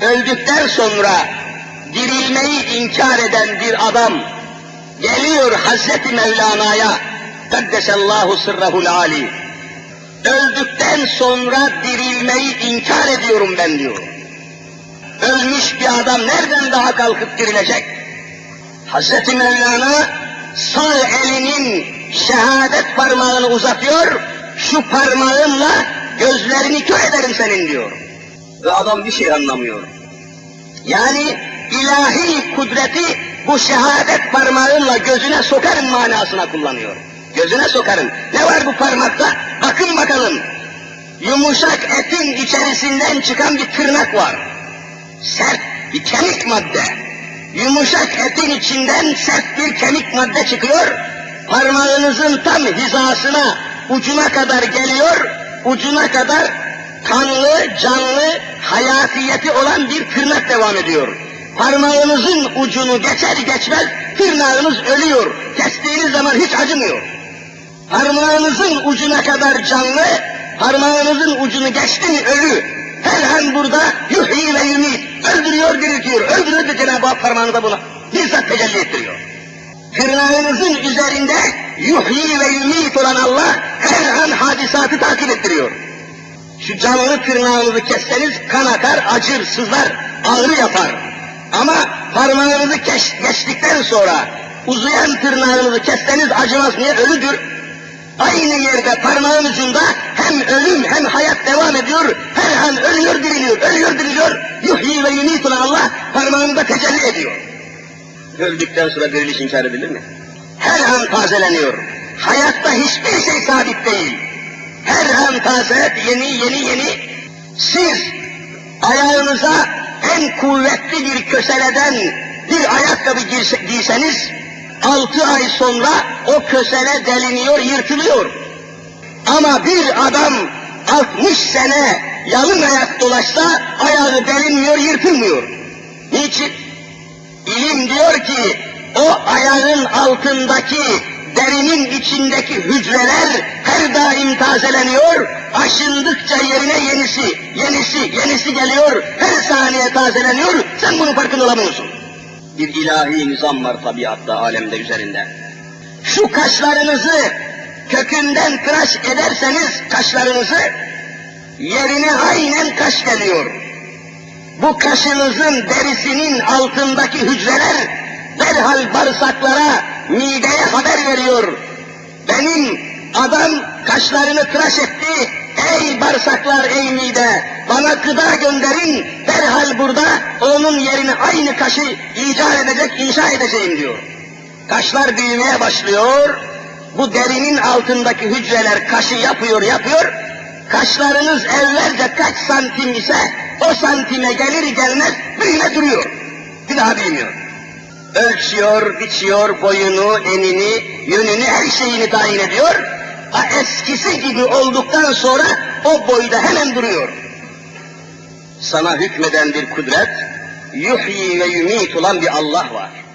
öldükten sonra dirilmeyi inkar eden bir adam geliyor Hazreti Mevlana'ya Kaddesallahu sırrahul ali. Öldükten sonra dirilmeyi inkar ediyorum ben diyor. Ölmüş bir adam nereden daha kalkıp dirilecek? Hazreti Mevlana sağ elinin şehadet parmağını uzatıyor, şu parmağımla gözlerini kör ederim senin diyor. Ve adam bir şey anlamıyor. Yani ilahi kudreti bu şehadet parmağımla gözüne sokarım manasına kullanıyor. Gözüne sokarım. Ne var bu parmakta? Bakın bakalım. Yumuşak etin içerisinden çıkan bir tırnak var. Sert bir kemik madde. Yumuşak etin içinden sert bir kemik madde çıkıyor. Parmağınızın tam hizasına, ucuna kadar geliyor. Ucuna kadar kanlı, canlı, hayatiyeti olan bir tırnak devam ediyor. Parmağınızın ucunu geçer geçmez tırnağınız ölüyor. Kestiğiniz zaman hiç acımıyor. Parmağınızın ucuna kadar canlı, parmağınızın ucunu geçti mi ölü. Her an burada yuhyi ve yumit, öldürüyor diriltiyor, öldürüyor da Cenab-ı Hak parmağınıza bunu bizzat tecelli ettiriyor. Tırnağınızın üzerinde yuhyi ve yumit olan Allah her an hadisatı takip ettiriyor. Şu canlı tırnağınızı kesseniz kan akar, acır, sızlar, ağrı yapar. Ama parmağınızı keş, geçtikten sonra uzayan tırnağınızı kesseniz acımaz niye? Ölüdür. Aynı yerde parmağın ucunda hem ölüm hem hayat devam ediyor. Her an ölüyor diriliyor, ölüyor diriliyor. Yuhyi ve yumit olan Allah parmağında tecelli ediyor. Öldükten sonra diriliş inkar edilir mi? Her an tazeleniyor. Hayatta hiçbir şey sabit değil. Her an taze, yeni yeni yeni. Siz ayağınıza en kuvvetli bir köseleden bir ayakkabı giyse, giyseniz, altı ay sonra o kösele deliniyor, yırtılıyor. Ama bir adam 60 sene yalın ayak dolaşsa ayağı delinmiyor, yırtılmıyor. Niçin? İlim diyor ki o ayağın altındaki derinin içindeki hücreler her daim tazeleniyor, aşındıkça yerine yenisi, yenisi, yenisi geliyor, her saniye tazeleniyor, sen bunun farkında olamıyorsun. Bir ilahi nizam var tabiatta, alemde üzerinde. Şu kaşlarınızı kökünden tıraş ederseniz kaşlarınızı, yerine aynen kaş geliyor. Bu kaşınızın derisinin altındaki hücreler derhal bağırsaklara, mideye haber veriyor. Benim adam kaşlarını tıraş etti, ey bağırsaklar, ey mide, bana gıda gönderin, derhal burada onun yerine aynı kaşı icat edecek, inşa edeceğim diyor. Kaşlar büyümeye başlıyor, bu derinin altındaki hücreler kaşı yapıyor, yapıyor, kaşlarınız evvelce kaç santim ise o santime gelir gelmez böyle duruyor. Bir daha büyümüyor. Ölçüyor, biçiyor boyunu, enini, yönünü, her şeyini tayin ediyor. Ha, eskisi gibi olduktan sonra o boyda hemen duruyor. Sana hükmeden bir kudret, yuhyi ve yumit olan bir Allah var.